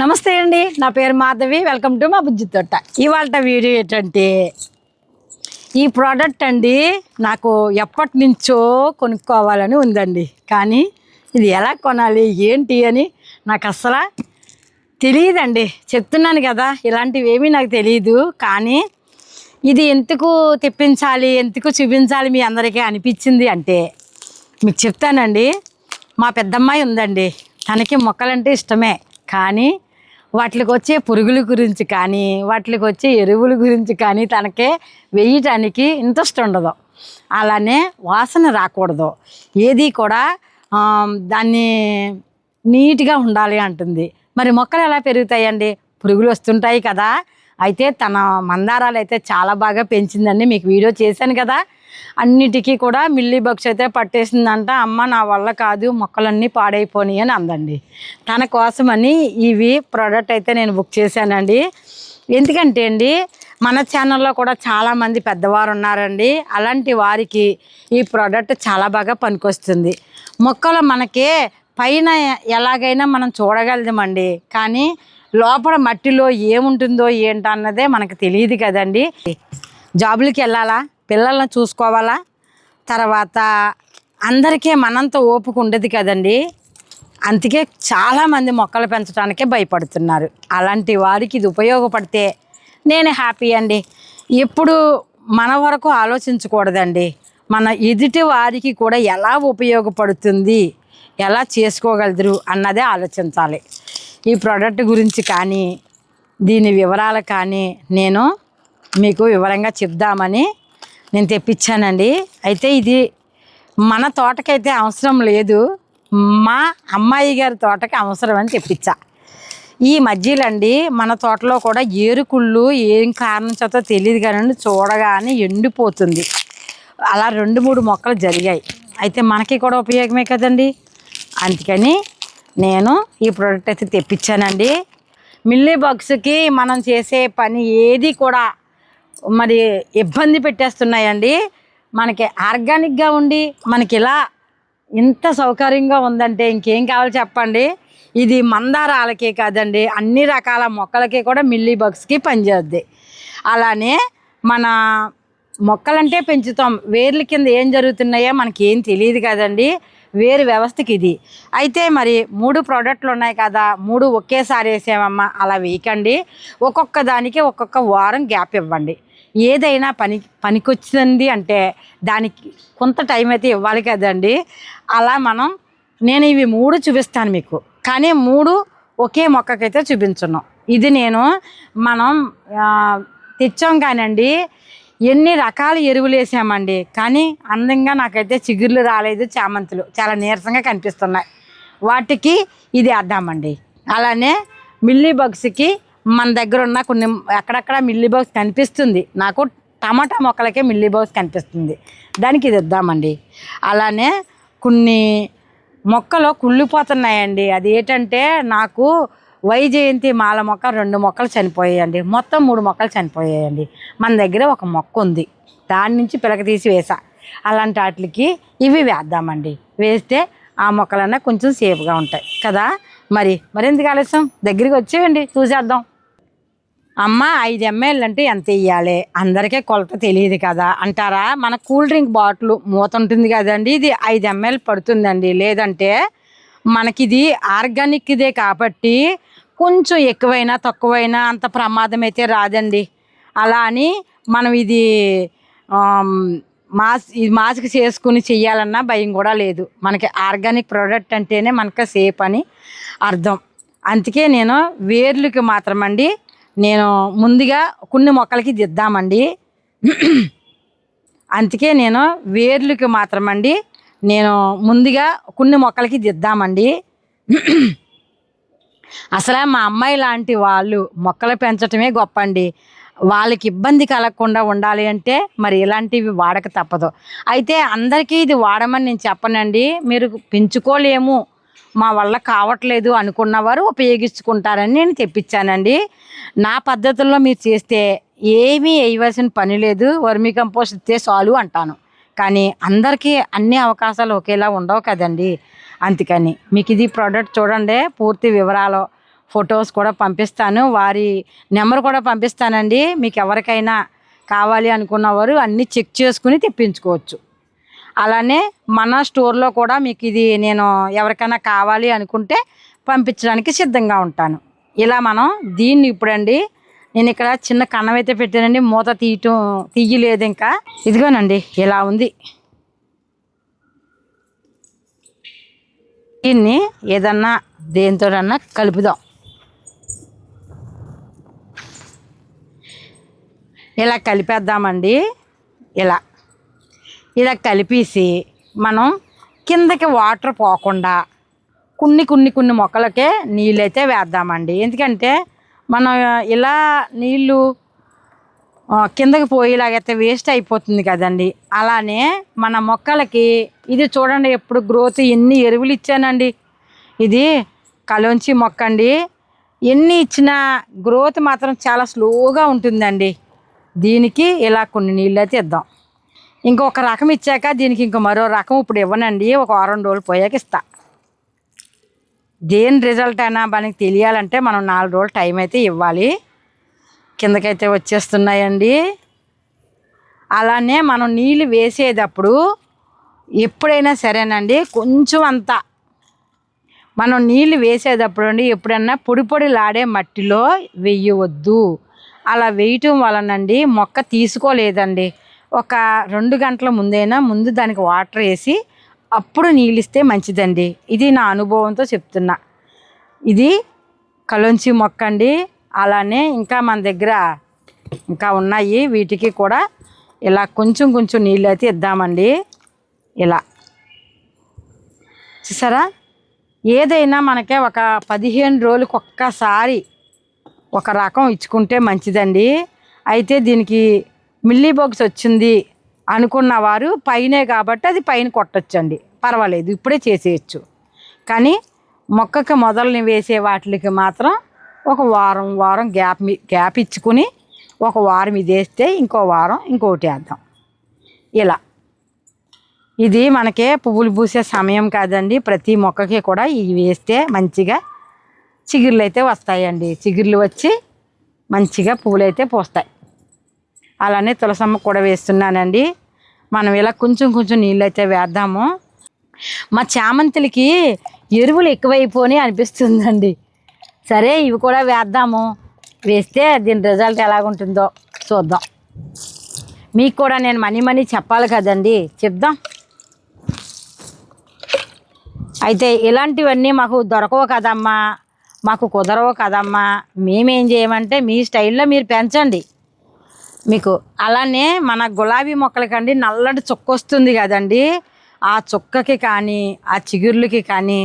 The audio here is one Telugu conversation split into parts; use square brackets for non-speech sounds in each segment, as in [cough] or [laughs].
నమస్తే అండి. నా పేరు మాధవి. వెల్కమ్ టు మా బుజ్జి తోట. ఇవాళ వీడియో ఏంటంటే ఈ ప్రోడక్ట్ అండి నాకు ఎప్పటి నుంచో కొనుక్కోవాలని ఉందండి. కానీ ఇది ఎలా కొనాలి ఏంటి అని నాకు అసలు తెలియదండి. చెప్తున్నాను కదా ఇలాంటివి ఏమీ నాకు తెలియదు కానీ ఇది ఎందుకు తెప్పించాలి ఎందుకు చూపించాలి మీ అందరికీ అనిపించింది అంటే మీకు చెప్తానండి. మా పెద్దమ్మాయి ఉందండి. తనకి మొక్కలంటే ఇష్టమే. కానీ వాటికి వచ్చే పురుగుల గురించి కానీ వాటికి వచ్చే ఎరువుల గురించి కానీ తనకే వేయటానికి ఇంట్రెస్ట్ ఉండదు. అలానే వాసన రాకూడదు. ఏది కూడా దాన్ని నీట్గా ఉండాలి అంటుంది. మరి మొక్కలు ఎలా పెరుగుతాయండి? పురుగులు వస్తుంటాయి కదా. అయితే తన మందారాలు అయితే చాలా బాగా పెంచిందండి మీకు వీడియో చేశాను కదా. అన్నిటికీ కూడా మిల్లీ బగ్స్ అయితే పట్టేసిందంట. అమ్మ నా వల్ల కాదు మొక్కలన్నీ పాడైపోయినాయి అని అందండి. తన కోసమని ఇవి ప్రోడక్ట్ అయితే నేను బుక్ చేశానండి. ఎందుకంటే అండి మన ఛానల్లో కూడా చాలామంది పెద్దవారు ఉన్నారండి. అలాంటి వారికి ఈ ప్రోడక్ట్ చాలా బాగా పనికొస్తుంది. మొక్కలు మనకి పైన ఎలాగైనా మనం చూడగలదామండి. కానీ లోపల మట్టిలో ఏముంటుందో ఏంటన్నదే మనకు తెలియదు కదండి. జాబులకి వెళ్ళాలా? పిల్లల్ని చూసుకోవాలా? తర్వాత అందరికీ మనంత ఓపిక ఉండదు కదండి. అందుకే చాలామంది మొక్కలు పెంచడానికే భయపడుతున్నారు. అలాంటి వారికి ఇది ఉపయోగపడితే నేను హ్యాపీ అండి. ఎప్పుడు మన వరకు ఆలోచించకూడదండి. మన ఎదుటి వారికి కూడా ఎలా ఉపయోగపడుతుంది ఎలా చేసుకోగలరు అన్నదే ఆలోచించాలి. ఈ ప్రోడక్ట్ గురించి కానీ దీని వివరాలు కానీ నేను మీకు వివరంగా చెప్దామని నేను తెప్పించానండి. అయితే ఇది మన తోటకైతే అవసరం లేదు. మా అమ్మాయి గారి తోటకి అవసరం అని తెప్పించా. ఈ మధ్యలండి మన తోటలో కూడా ఏరుకుళ్ళు ఏం కారణం చేత తెలియదు కానీ చూడగానే ఎండిపోతుంది. అలా రెండు మూడు మొక్కలు జరిగాయి. అయితే మనకి కూడా ఉపయోగమే కదండి. అందుకని నేను ఈ ప్రోడక్ట్ అయితే తెప్పించానండి. మిల్లీ బాక్స్కి మనం చేసే పని ఏది కూడా మరి ఇబ్బంది పెట్టేస్తున్నాయండి. మనకి ఆర్గానిక్గా ఉండి మనకి ఇలా ఇంత సౌకర్యంగా ఉందంటే ఇంకేం కావాలి చెప్పండి. ఇది మందారాలకే కాదండి అన్ని రకాల మొక్కలకి కూడా మిల్లీ బగ్స్కి పనిచేద్ది. అలానే మన మొక్కలంటే పెంచుతాం. వేర్ల కింద ఏం జరుగుతున్నాయో మనకి ఏం తెలియదు కదండి. వేరు వ్యవస్థకి ఇది. అయితే మరి మూడు ప్రోడక్ట్లు ఉన్నాయి కదా మూడు ఒకేసారి వేసామమ్మా అలా వేయకండి. ఒక్కొక్క దానికి ఒక్కొక్క వారం గ్యాప్ ఇవ్వండి. ఏదైనా పని పనికొచ్చింది అంటే దానికి కొంత టైం అయితే ఇవ్వాలి కదండి. అలా మనం నేను ఇవి మూడు చూపిస్తాను మీకు. కానీ మూడు ఒకే మొక్కకైతే చూపించున్నాం ఇది నేను మనం తెచ్చాం కానండి. ఎన్ని రకాల ఎరువులు వేసామండి. కానీ అందంగా నాకైతే చిగుర్లు రాలేదు చామంతులు. చాలా నీరసంగా కనిపిస్తున్నాయి. వాటికి ఇది వేద్దామండి. అలానే మిల్లీ బగ్స్కి మన దగ్గర ఉన్న కొన్ని అక్కడక్కడ మిల్లీ బాక్స్ కనిపిస్తుంది. నాకు టమాటా మొక్కలకే మిల్లీ బాక్స్ కనిపిస్తుంది. దానికి ఇది ఇద్దామండి. అలానే కొన్ని మొక్కలు కుళ్ళిపోతున్నాయండి. అది ఏంటంటే నాకు వైజయంతి మాల మొక్క రెండు మొక్కలు చనిపోయాయండి. మొత్తం మూడు మొక్కలు చనిపోయాయండి. మన దగ్గర ఒక మొక్క ఉంది. దాని నుంచి పిలక తీసి వేసా. అలాంటి వాటికి ఇవి వేద్దామండి. వేస్తే ఆ మొక్కలన్నా కొంచెం సేఫ్గా ఉంటాయి. కదా? మరి మరెందుకు ఆలస్యం? దగ్గరికి వచ్చేయండి చూసేద్దాం. అమ్మ ఐదు ఎంఎల్ అంటే ఎంత ఇవ్వాలి అందరికీ కొలత తెలియదు కదా. అంటారా? మన కూల్ డ్రింక్ బాటిల్ మూత ఉంటుంది కదండి ఇది ఐదు ఎంఎల్ పడుతుందండి. లేదంటే మనకిది ఆర్గానిక్దే కాబట్టి కొంచెం ఎక్కువైనా తక్కువైనా అంత ప్రమాదం అయితే రాదండి. అలా అని మనం ఇది మాస్ ఇది మాస్క్ చేసుకుని చెయ్యాలన్నా భయం కూడా లేదు. మనకి ఆర్గానిక్ ప్రోడక్ట్ అంటేనే మనకు సేఫ్ అని అర్థం. అందుకే నేను వేర్లకి మాత్రమండి నేను ముందుగా కొన్ని మొక్కలకి దిద్దామండి. అందుకే నేను వేర్లకి మాత్రమండి నేను ముందుగా కొన్ని మొక్కలకి దిద్దామండి. అసలు మా అమ్మాయి లాంటి వాళ్ళు మొక్కలు పెంచటమే గొప్ప అండి వాళ్ళకి ఇబ్బంది కలగకుండా ఉండాలి అంటే మరి ఇలాంటివి వాడక తప్పదు. అయితే అందరికీ ఇది వాడమని నేను చెప్పనండి మీరు పెంచుకోలేము. మా వల్ల కావట్లేదు అనుకున్నవారు ఉపయోగించుకుంటారని నేను తెప్పించానండి. నా పద్ధతుల్లో మీరు చేస్తే ఏమీ వేయవలసిన పని లేదు వర్మీ కంపోస్ట్ ఇస్తే చాలు అంటాను. కానీ అందరికీ అన్ని అవకాశాలు ఒకేలా ఉండవు కదండి. అందుకని మీకు ఇది ప్రోడక్ట్ చూడండి పూర్తి వివరాలు ఫొటోస్ కూడా పంపిస్తాను. వారి నెంబర్ కూడా పంపిస్తానండి. మీకు ఎవరికైనా కావాలి అనుకున్నవారు అన్నీ చెక్ చేసుకుని తెప్పించుకోవచ్చు. అలానే మన స్టోర్లో కూడా మీకు ఇది నేను ఎవరికైనా కావాలి అనుకుంటే పంపించడానికి సిద్ధంగా ఉంటాను. ఇలా మనం దీన్ని ఇప్పుడండి నేను ఇక్కడ చిన్న కన్నం అయితే పెట్టానండి మూత తీయటం తీయలేదు ఇంకా. ఇదిగోనండి ఇలా ఉంది. దీన్ని ఏదన్నా దేనితోనన్నా కలుపుదాం. ఇలా కలిపేద్దామండి. ఇలా. ఇలా కలిపేసి మనం కిందకి వాటర్ పోకుండా కొన్ని కొన్ని కొన్ని మొక్కలకే నీళ్ళైతే వేద్దామండి. ఎందుకంటే మనం ఇలా నీళ్ళు కిందకి పోయేలాగైతే వేస్ట్ అయిపోతుంది కదండి. అలానే మన మొక్కలకి ఇది చూడండి ఎప్పుడు గ్రోత్ ఎన్ని ఎరువులు ఇచ్చానండి. ఇది కలోంచి మొక్క అండి. ఎన్ని ఇచ్చినా గ్రోత్ మాత్రం చాలా స్లోగా ఉంటుందండి. దీనికి ఇలా కొన్ని నీళ్ళు అయితే ఇద్దాం. ఇంకొక రకం ఇచ్చాక దీనికి ఇంకో మరో రకం ఇప్పుడు ఇవ్వనండి. ఒక వారం రోజులు పోయాక ఇస్తా. దేని రిజల్ట్ అయినా మనకి తెలియాలంటే మనం నాలుగు రోజులు టైం అయితే ఇవ్వాలి. కిందకైతే వచ్చేస్తున్నాయండి. అలానే మనం నీళ్ళు వేసేటప్పుడు ఎప్పుడైనా సరేనండి కొంచెం అంత. మనం నీళ్ళు వేసేటప్పుడు అండి ఎప్పుడన్నా పొడి పొడిలాడే మట్టిలో వేయవద్దు. అలా వేయటం వలనండి మొక్క తీసుకోలేదండి. ఒక రెండు గంటల ముందైనా ముందు దానికి వాటర్ వేసి అప్పుడు నీళ్ళు ఇస్తే మంచిదండి. ఇది నా అనుభవంతో చెప్తున్నా. ఇది కలొంచి మొక్క అండి. అలానే ఇంకా మన దగ్గర ఇంకా ఉన్నాయి. వీటికి కూడా ఇలా కొంచెం కొంచెం నీళ్ళు అయితే ఇద్దామండి. ఇలా. చూసారా? ఏదైనా మనకే ఒక పదిహేను రోజులకు ఒక్కసారి ఒక రకం ఇచ్చుకుంటే మంచిదండి. అయితే దీనికి మిల్లీ బాక్స్ వచ్చింది అనుకున్న వారు పైనే కాబట్టి అది పైన కొట్టచ్చండి. పర్వాలేదు ఇప్పుడే చేసేయచ్చు. కానీ మొక్కకి మొదలని వేసే వాటికి మాత్రం ఒక వారం వారం గ్యాప్ మీ గ్యాప్ ఇచ్చుకుని ఒక వారం ఇది వేస్తే ఇంకో వారం ఇంకోటి వేద్దాం. ఇలా. ఇది మనకే పువ్వులు పూసే సమయం కాదండి. ప్రతి మొక్కకి కూడా ఇవి వేస్తే మంచిగా చిగుర్లు అయితే వస్తాయండి. చిగుర్లు వచ్చి మంచిగా పువ్వులు అయితే పూస్తాయి. అలానే తులసమ్మ కూడా వేస్తున్నానండి. మనం ఇలా కొంచెం కొంచెం నీళ్ళు అయితే వేద్దాము. మా చామంతులకి ఎరువులు ఎక్కువైపోని అనిపిస్తుందండి. సరే ఇవి కూడా వేద్దాము. వేస్తే దీని రిజల్ట్ ఎలాగుంటుందో చూద్దాం. మీకు కూడా నేను మనీ మనీ చెప్పాలి కదండి. చెప్దాం. అయితే ఇలాంటివన్నీ మాకు దొరకవు కదమ్మా. మాకు కుదరవు కదమ్మా. మేమేం చేయమంటే మీ స్టైల్లో మీరు పెంచండి. మీకు అలానే మన గులాబీ మొక్కలకండి నల్లటి చుక్క వస్తుంది కదండి. ఆ చుక్కకి కానీ ఆ చిగుర్లకి కానీ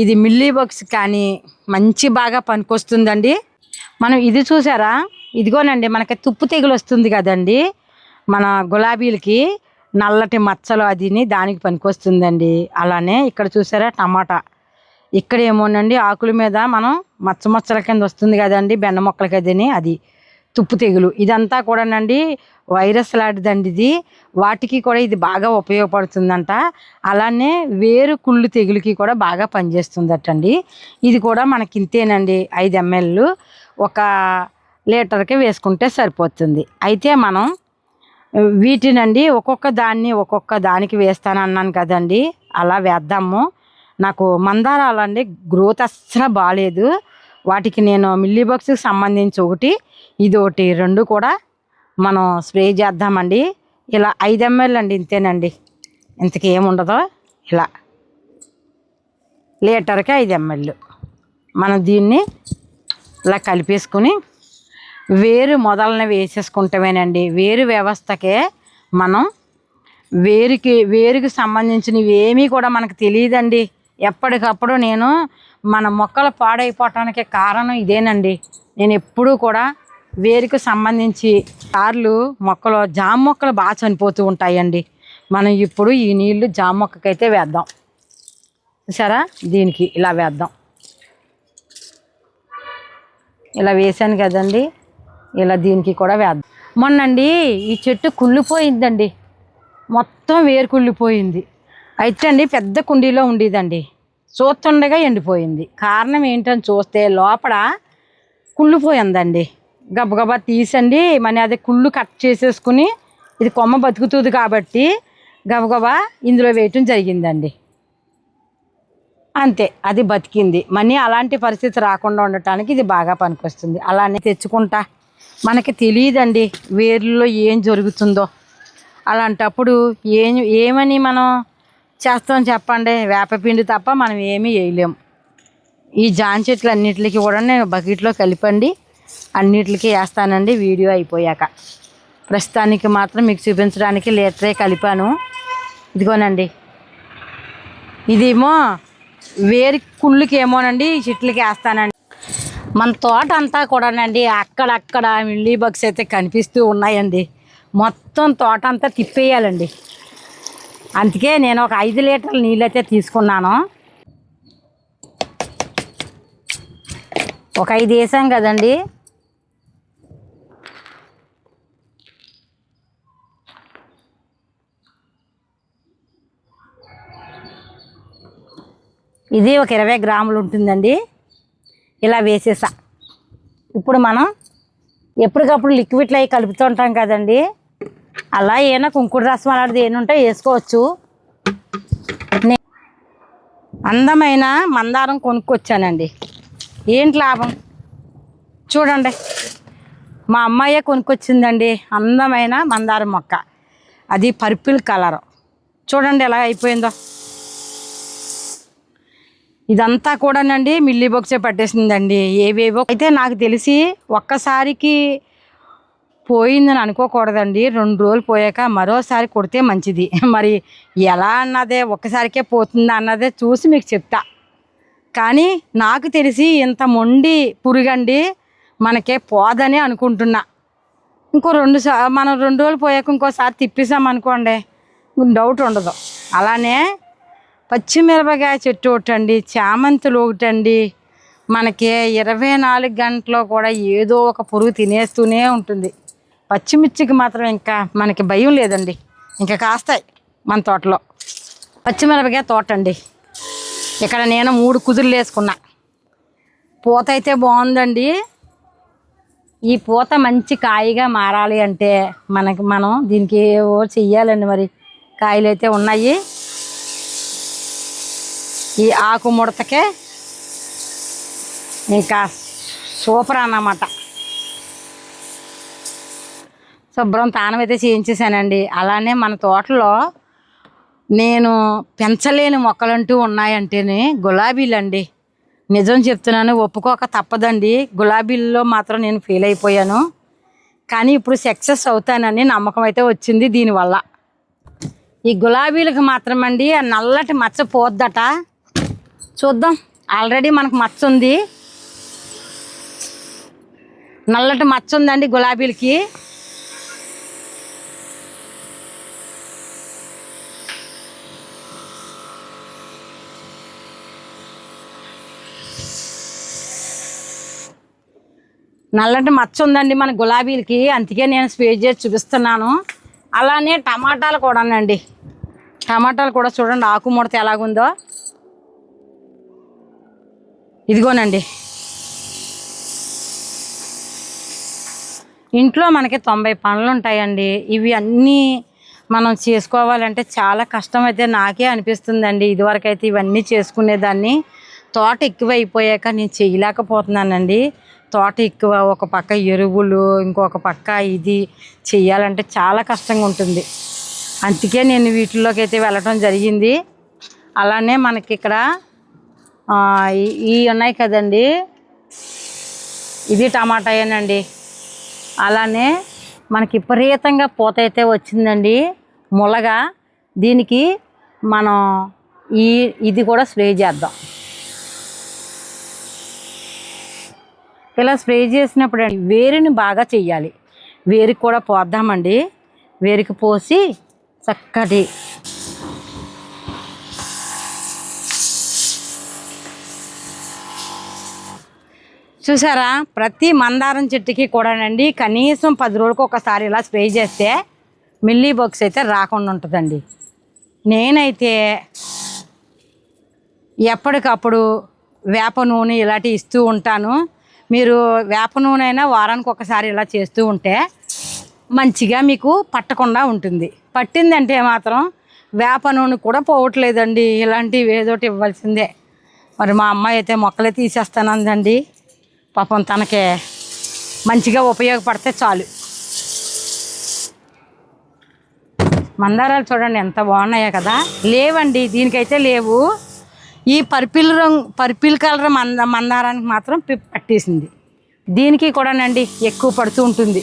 ఇది మిల్లీ బాక్స్ కానీ మంచి బాగా పనికొస్తుందండి. మనం ఇది చూసారా? ఇదిగోనండి మనకి తుప్పు తెగులు వస్తుంది కదండి. మన గులాబీలకి నల్లటి మచ్చలు అదిని దానికి పనికొస్తుందండి. అలానే ఇక్కడ చూసారా టమాటా. ఇక్కడ ఏమోనండి ఆకుల మీద మనం మచ్చ మచ్చల కింద వస్తుంది కదండి బెండ మొక్కలకి అదిని అది. తుప్పు తెగులు. ఇదంతా కూడానండి వైరస్ లాంటిదండి ఇది. వాటికి కూడా ఇది బాగా ఉపయోగపడుతుందంట. అలానే వేరు కుళ్ళు తెగులుకి కూడా బాగా పనిచేస్తుందటండి. ఇది కూడా మనకి ఇంతేనండి ఐదు ఎంఎల్ ఒక లీటర్కి వేసుకుంటే సరిపోతుంది. అయితే మనం వీటినండి ఒక్కొక్క దాన్ని ఒక్కొక్క దానికి వేస్తాను అన్నాను కదండి. అలా వేద్దాము. నాకు మందారాలండి గ్రోత్ అస్సలు బాగాలేదు వాటికి నేను మిల్లీ బాక్స్కి సంబంధించి ఒకటి ఇది ఒకటి రెండు కూడా మనం స్ప్రే చేద్దామండి. ఇలా ఐదు ఎంఎల్ అండి ఇంతేనండి. ఇంతకేముండదో ఇలా. లీటర్కి ఐదు ఎంఎల్. మనం దీన్ని ఇలా కలిపేసుకుని వేరు మొదలన వేసేసుకుంటామేనండి. వేరు వ్యవస్థకే మనం వేరుకి వేరుకి సంబంధించినవి ఏమీ కూడా మనకు తెలియదండి. ఎప్పటికప్పుడు నేను మన మొక్కలు పాడైపోవటానికి కారణం ఇదేనండి. నేను ఎప్పుడూ కూడా వేరుకు సంబంధించి సార్లు మొక్కలు జామ మొక్కలు బాగా చనిపోతూ ఉంటాయండి. మనం ఇప్పుడు ఈ నీళ్ళు జామ మొక్కకైతే వేద్దాం. సరే దీనికి ఇలా వేద్దాం. ఇలా వేసాను కదండి. ఇలా దీనికి కూడా వేద్దాం. మొన్నండి ఈ చెట్టు కుళ్ళిపోయిందండి. మొత్తం వేరు కుళ్ళిపోయింది. అయితే అండి పెద్ద కుండీలో ఉండేదండి. చూస్తుండగా ఎండిపోయింది. కారణం ఏంటని చూస్తే లోపల కుళ్ళిపోయిందండి గబగబా తీసండి మన అది కుళ్ళు కట్ చేసేసుకుని ఇది కొమ్మ బతుకుతుంది కాబట్టి గబగబా ఇందులో వేయటం జరిగిందండి. అంతే అది బతికింది. మనీ అలాంటి పరిస్థితి రాకుండా ఉండటానికి ఇది బాగా పనికొస్తుంది. అలానే తెచ్చుకుంటా. మనకి తెలియదండి వేర్లలో ఏం జరుగుతుందో. అలాంటప్పుడు ఏం ఏమని మనం చేస్తాం చెప్పండి. వేపపిండి తప్ప మనం ఏమీ వేయలేము ఈ జాన్ చెట్లు అన్నిటికి కూడా నేను బకెట్లో కలిపండి. అన్నిటికి వేస్తానండి. వీడియో అయిపోయాక. ప్రస్తుతానికి మాత్రం మీకు చూపించడానికి లీటరే కలిపాను. ఇదిగోనండి. ఇదేమో వేరు కుళ్ళుకి ఏమోనండి ఈ చెట్లకి వేస్తానండి. మన తోట అంతా కూడానండి అక్కడక్కడ మిల్లీ బగ్స్ అయితే కనిపిస్తూ ఉన్నాయండి. మొత్తం తోట అంతా తిప్పేయాలండి. అందుకే నేను ఒక ఐదు లీటర్ల నీళ్ళైతే తీసుకున్నాను. ఒక ఐదు వేసాం కదండి. ఇది ఒక ఇరవై గ్రాములు ఉంటుందండి. ఇలా వేసేసా. ఇప్పుడు మనం ఎప్పటికప్పుడు లిక్విడ్లు అవి కలుపుతూ ఉంటాం కదండి. అలా ఏమైనా కుంకుడు రసం అలాంటిది ఏముంటే వేసుకోవచ్చు. అందమైన మందారం కొనుక్కొచ్చానండి. ఏంటి లాభం? చూడండి. మా అమ్మాయే కొనుక్కొచ్చిందండి అందమైన మందారం మొక్క. అది పర్పుల్ కలర్. చూడండి ఎలా అయిపోయిందో. ఇదంతా కూడానండి మిల్లీ బొక్సే పట్టేసిందండి. ఏవేవో అయితే నాకు తెలిసి ఒక్కసారికి పోయిందని అనుకోకూడదండి. రెండు రోజులు పోయాక మరోసారి కొడితే మంచిది. [laughs] మరి ఎలా అన్నదే ఒక్కసారికే పోతుందా అన్నదే చూసి మీకు చెప్తా. కానీ నాకు తెలిసి ఇంత మొండి పురుగండి మనకే పోదని అనుకుంటున్నా. ఇంకో రెండు సా మనం రెండు రోజులు పోయాక ఇంకోసారి తిప్పేసామనుకోండి డౌట్ ఉండదు. అలానే పచ్చిమిరపకాయ చెట్టు ఒకటండి చామంతులు ఒకటండి. మనకి ఇరవై నాలుగు గంటలో కూడా ఏదో ఒక పురుగు తినేస్తూనే ఉంటుంది. పచ్చిమిర్చికి మాత్రం ఇంకా మనకి భయం లేదండి. ఇంకా కాస్తాయి మన తోటలో. పచ్చిమిరపకాయ తోట అండి ఇక్కడ నేను మూడు కుదుర్లు వేసుకున్నా. పూత అయితే బాగుందండి. ఈ పూత మంచి కాయగా మారాలి అంటే మనకి మనం దీనికి ఏవో చెయ్యాలండి మరి. కాయలు అయితే ఉన్నాయి. ఈ ఆకు ముడతకే ఇంకా సూపర్ అన్నమాట. శుభ్రం తానమైతే చేయించేశానండి. చేయించేసానండి అలానే మన తోటలో నేను పెంచలేని మొక్కలంటూ ఉన్నాయంటేనే గులాబీలండి. నిజం చెప్తున్నాను ఒప్పుకోక తప్పదండి. గులాబీల్లో మాత్రం నేను ఫెయిల్ అయిపోయాను. కానీ ఇప్పుడు సక్సెస్ అవుతానని నమ్మకం అయితే వచ్చింది దీనివల్ల. ఈ గులాబీలకు మాత్రం అండి నల్లటి మచ్చ పోద్దట. చూద్దాం ఆల్రెడీ మనకు మచ్చ ఉంది. నల్లటి మచ్చ ఉందండి గులాబీలకి. నల్లటి మచ్చ ఉందండి మన గులాబీలకి. అందుకే నేను స్ప్రే చేసి చూపిస్తున్నాను. అలానే టమాటాలు కూడానండి. టమాటాలు కూడా చూడండి ఆకు ముడత ఎలాగుందో. ఇదిగోనండి. ఇంట్లో మనకి తొంభై పనులు ఉంటాయండి. ఇవి అన్నీ మనం చేసుకోవాలంటే చాలా కష్టం అయితే నాకే అనిపిస్తుందండి. ఇదివరకైతే ఇవన్నీ చేసుకునేదాన్ని. తోట ఎక్కువ అయిపోయాక నేను చేయలేకపోతున్నానండి. తోట ఎక్కువ ఒక పక్క ఎరువులు ఇంకొక పక్క ఇది చేయాలంటే చాలా కష్టంగా ఉంటుంది. అందుకే నేను వీటిల్లోకి అయితే వెళ్ళటం జరిగింది. అలానే మనకి ఇక్కడ ఇవి ఈ- ఉన్నాయి కదండి. ఇది టమాటాయేనండి అలానే మనకి విపరీతంగా పూత అయితే వచ్చిందండి. ములగా దీనికి మనం ఈ ఇది కూడా స్ప్రే చేద్దాం. ఇలా స్ప్రే చేసినప్పుడు వేరుని బాగా చెయ్యాలి. వేరుకి కూడా పోద్దామండి. వేరుకి పోసి చక్కటి చూసారా? ప్రతి మందారం చెట్టుకి కూడానండి కనీసం పది రోజులకు ఒకసారి ఇలా స్ప్రే చేస్తే మిల్లీ బాక్స్ అయితే రాకుండా ఉంటుందండి. నేనైతే ఎప్పటికప్పుడు వేప నూనె ఇలాంటివి ఇస్తూ ఉంటాను. మీరు వేప నూనె అయినా వారానికి ఒకసారి ఇలా చేస్తూ ఉంటే మంచిగా మీకు పట్టకుండా ఉంటుంది. పట్టిందంటే మాత్రం వేప నూనె కూడా పోవట్లేదండి. ఇలాంటివి ఏదోటి ఇవ్వాల్సిందే. మరి మా అమ్మాయి అయితే మొక్కలే తీసేస్తానందండి. పాపం తనకే మంచిగా ఉపయోగపడితే చాలు. మందారాలు చూడండి ఎంత బాగున్నాయో కదా. లేవండి దీనికైతే లేవు. ఈ పర్పిల్ రంగు పర్పిల్ కలర్ మంద మందారానికి మాత్రం పట్టేసింది. దీనికి కూడానండి ఎక్కువ పడుతూ ఉంటుంది.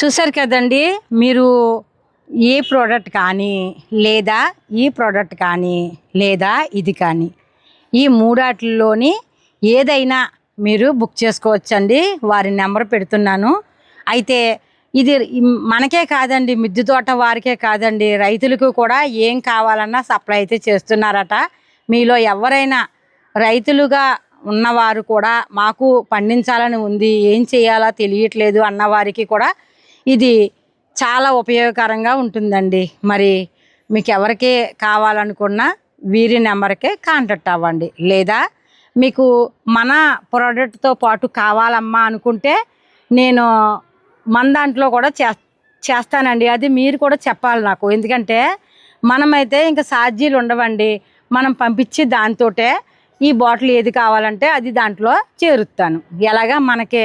చూసారు కదండి మీరు ఏ ప్రోడక్ట్ కానీ లేదా ఈ ప్రోడక్ట్ కానీ లేదా ఇది కానీ ఈ మూడాటిల్లోని ఏదైనా మీరు బుక్ చేసుకోవచ్చండి. వారి నెంబర్ పెడుతున్నాను. అయితే ఇది మనకే కాదండి మిద్దె తోట వారికే కాదండి. రైతులకు కూడా ఏం కావాలన్నా సప్లై అయితే చేస్తున్నారట. మీలో ఎవరైనా రైతులుగా ఉన్నవారు కూడా మాకు పండించాలని ఉంది ఏం చేయాలో తెలియట్లేదు అన్నవారికి కూడా ఇది చాలా ఉపయోగకరంగా ఉంటుందండి. మరి మీకు ఎవరికి కావాలనుకున్నా వీరి నెంబర్కే కాంటాక్ట్ అవ్వండి. లేదా మీకు మన ప్రోడక్ట్తో పాటు కావాలమ్మా అనుకుంటే నేను మన దాంట్లో కూడా చే చేస్తానండి. అది మీరు కూడా చెప్పాలి నాకు. ఎందుకంటే మనమైతే ఇంకా సాజీలు ఉండవండి. మనం పంపించి దాంతోటే ఈ బాటిల్ ఏది కావాలంటే అది దాంట్లో చేరుస్తాను ఎలాగా మనకి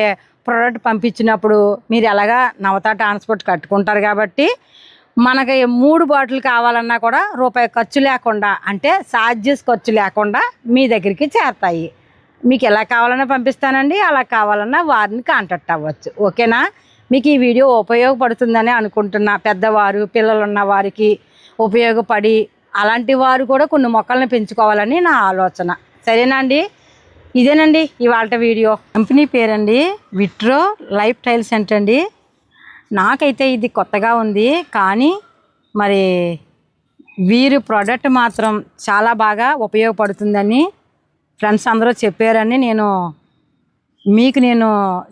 ప్రోడక్ట్ పంపించినప్పుడు మీరు ఎలాగా నవతా ట్రాన్స్పోర్ట్ కట్టుకుంటారు కాబట్టి మనకి మూడు బాటిల్ కావాలన్నా కూడా రూపాయి ఖర్చు లేకుండా అంటే చార్జెస్ ఖర్చు లేకుండా మీ దగ్గరికి చేరతాయి. మీకు ఎలా కావాలన్నా పంపిస్తానండి. అలా కావాలన్నా వారిని కాంటాక్ట్ అవ్వచ్చు. ఓకేనా? మీకు ఈ వీడియో ఉపయోగపడుతుందని అనుకుంటున్నా. పెద్దవారు పిల్లలు ఉన్న వారికి ఉపయోగపడి అలాంటి వారు కూడా కొన్ని మొక్కల్ని పెంచుకోవాలని నా ఆలోచన. సరేనా అండి? ఇదేనండి ఇవాళ వీడియో. కంపెనీ పేరండి విట్రో లైఫ్ టైల్ సెంటర్ అండి నాకైతే ఇది కొత్తగా ఉంది. కానీ మరి వీరి ప్రోడక్ట్ మాత్రం చాలా బాగా ఉపయోగపడుతుందని ఫ్రెండ్స్ అందరూ చెప్పారని నేను మీకు నేను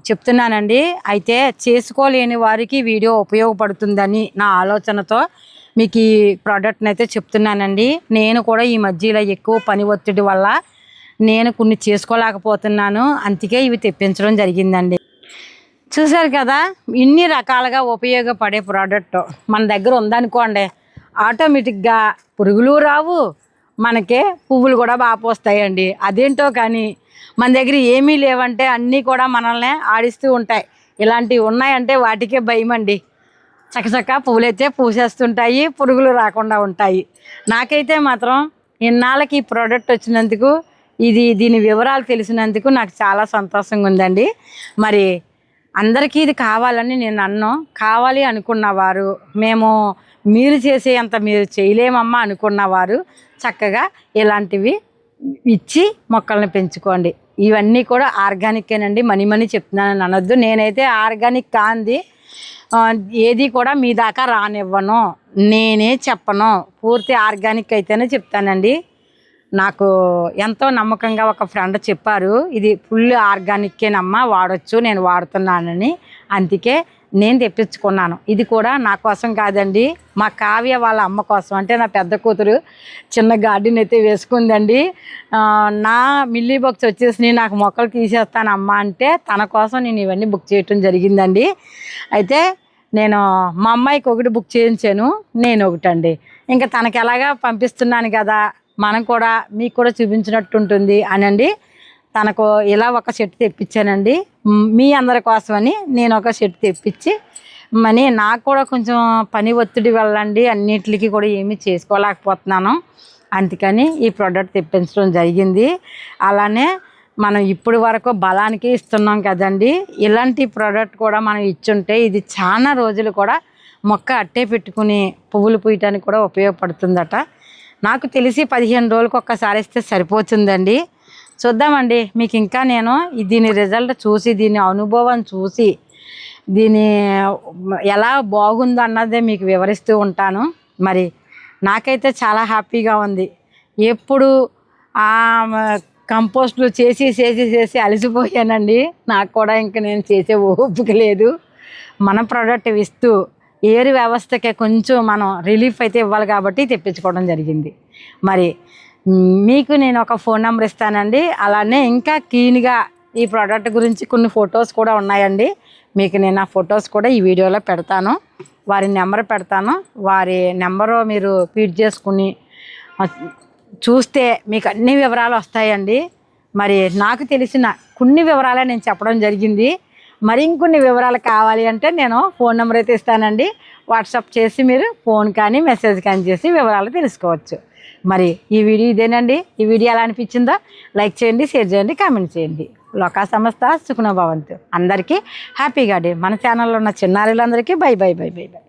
చెప్తున్నానండి. అయితే చేసుకోలేని వారికి వీడియో ఉపయోగపడుతుందని నా ఆలోచనతో మీకు ఈ ప్రోడక్ట్ని అయితే చెప్తున్నానండి. నేను కూడా ఈ మధ్యలో ఎక్కువ పని ఒత్తిడి వల్ల నేను కొన్ని చేసుకోలేకపోతున్నాను. అందుకే ఇవి తెప్పించడం జరిగిందండి. చూశారు కదా ఇన్ని రకాలుగా ఉపయోగపడే ప్రోడక్ట్ మన దగ్గర ఉందనుకోండి ఆటోమేటిక్గా పురుగులు రావు మనకే పువ్వులు కూడా బాగా పోస్తాయండి. అదేంటో కానీ మన దగ్గర ఏమీ లేవంటే అన్నీ కూడా మనల్ని ఆడిస్తూ ఉంటాయి. ఇలాంటివి ఉన్నాయంటే వాటికే భయం అండి చక్కచక్క పువ్వులైతే పూసేస్తుంటాయి పురుగులు రాకుండా ఉంటాయి. నాకైతే మాత్రం ఇన్నాళ్ళకి ఈ ప్రోడక్ట్ వచ్చినందుకు ఇది దీని వివరాలు తెలిసినందుకు నాకు చాలా సంతోషంగా ఉందండి. మరి అందరికీ ఇది కావాలని నేను అన్ను కావాలి అనుకున్నవారు మేము మీరు చేసే అంత మీరు చేయలేమమ్మా అనుకున్నవారు చక్కగా ఇలాంటివి ఇచ్చి మొక్కల్ని పెంచుకోండి. ఇవన్నీ కూడా ఆర్గానికేనండి మనీ మనీ చెప్తున్నానని అనొద్దు. నేనైతే ఆర్గానిక్ కాంది. ఏది కూడా మీ దాకా రానివ్వను. నేనే చెప్పను. పూర్తి ఆర్గానిక్ అయితేనే చెప్తానండి. నాకు ఎంతో నమ్మకంగా ఒక ఫ్రెండ్ చెప్పారు. ఇది ఫుల్ ఆర్గానిక్కేనమ్మా వాడొచ్చు నేను వాడుతున్నానని. అందుకే నేను తెప్పించుకున్నాను. ఇది కూడా నా కోసం కాదండి మా కావ్య వాళ్ళ అమ్మ కోసం. అంటే నా పెద్ద కూతురు చిన్న గార్డెన్ అయితే వేసుకుందండి. నా మిల్లీ బాక్స్ వచ్చేసి నాకు మొక్కలు తీసేస్తాను అమ్మ అంటే తన కోసం నేను ఇవన్నీ బుక్ చేయటం జరిగిందండి. అయితే నేను మా అమ్మాయికి ఒకటి బుక్ చేయించాను నేను ఒకటండి. ఇంకా తనకి ఎలాగా పంపిస్తున్నాను కదా మనం కూడా మీకు కూడా చూపించినట్టు ఉంటుంది అనండి. తనకు ఇలా ఒక షర్ట్ తెప్పించానండి. మీ అందరి కోసమని నేను ఒక షర్ట్ తెప్పించి మనీ నాకు కూడా కొంచెం పని ఒత్తిడి వెళ్ళండి అన్నిటికీ కూడా ఏమీ చేసుకోలేకపోతున్నాను. అందుకని ఈ ప్రోడక్ట్ తెప్పించడం జరిగింది. అలానే మనం ఇప్పుడు వరకు బలానికి ఇస్తున్నాం కదండి. ఇలాంటి ప్రోడక్ట్ కూడా మనం ఇచ్చుంటే ఇది చాలా రోజులు కూడా మొక్క అట్టే పెట్టుకుని పువ్వులు పూయటానికి కూడా ఉపయోగపడుతుందట. నాకు తెలిసి పదిహేను రోజులకు ఒక్కసారి ఇస్తే సరిపోతుందండి. చూద్దామండి. మీకు ఇంకా నేను దీని రిజల్ట్ చూసి దీని అనుభవం చూసి దీని ఎలా బాగుందో అన్నదే మీకు వివరిస్తూ ఉంటాను. మరి నాకైతే చాలా హ్యాపీగా ఉంది. ఎప్పుడు ఆ కంపోస్ట్లు చేసి చేసి చేసి అలసిపోయానండి. నాకు కూడా ఇంక నేను చేసే ఓపిక లేదు. మన ప్రోడక్ట్ ఇస్తూ ఏరు వ్యవస్థకి కొంచెం మనం రిలీఫ్ అయితే ఇవ్వాలి కాబట్టి తెప్పించుకోవడం జరిగింది. మరి మీకు నేను ఒక ఫోన్ నెంబర్ ఇస్తానండి. అలానే ఇంకా క్లీన్గా ఈ ప్రోడక్ట్ గురించి కొన్ని ఫొటోస్ కూడా ఉన్నాయండి. మీకు నేను ఆ ఫొటోస్ కూడా ఈ వీడియోలో పెడతాను. వారి నెంబర్ పెడతాను. వారి నెంబరు మీరు ఫీడ్ చేసుకుని చూస్తే మీకు అన్ని వివరాలు వస్తాయండి. మరి నాకు తెలిసిన కొన్ని వివరాలే నేను చెప్పడం జరిగింది. మరి ఇంకొన్ని వివరాలు కావాలి అంటే నేను ఫోన్ నెంబర్ అయితే ఇస్తానండి. వాట్సాప్ చేసి మీరు ఫోన్ కానీ మెసేజ్ కానీ చేసి వివరాలు తెలుసుకోవచ్చు. మరి ఈ వీడియో ఇదేనండి. ఈ వీడియో ఎలా అనిపించిందో లైక్ చేయండి షేర్ చేయండి కామెంట్ చేయండి. లోకా సంస్థ సుఖనభవంతు అందరికీ హ్యాపీగా డే. మన ఛానల్లో ఉన్న చిన్నారులందరికీ bye bye bye bye bye.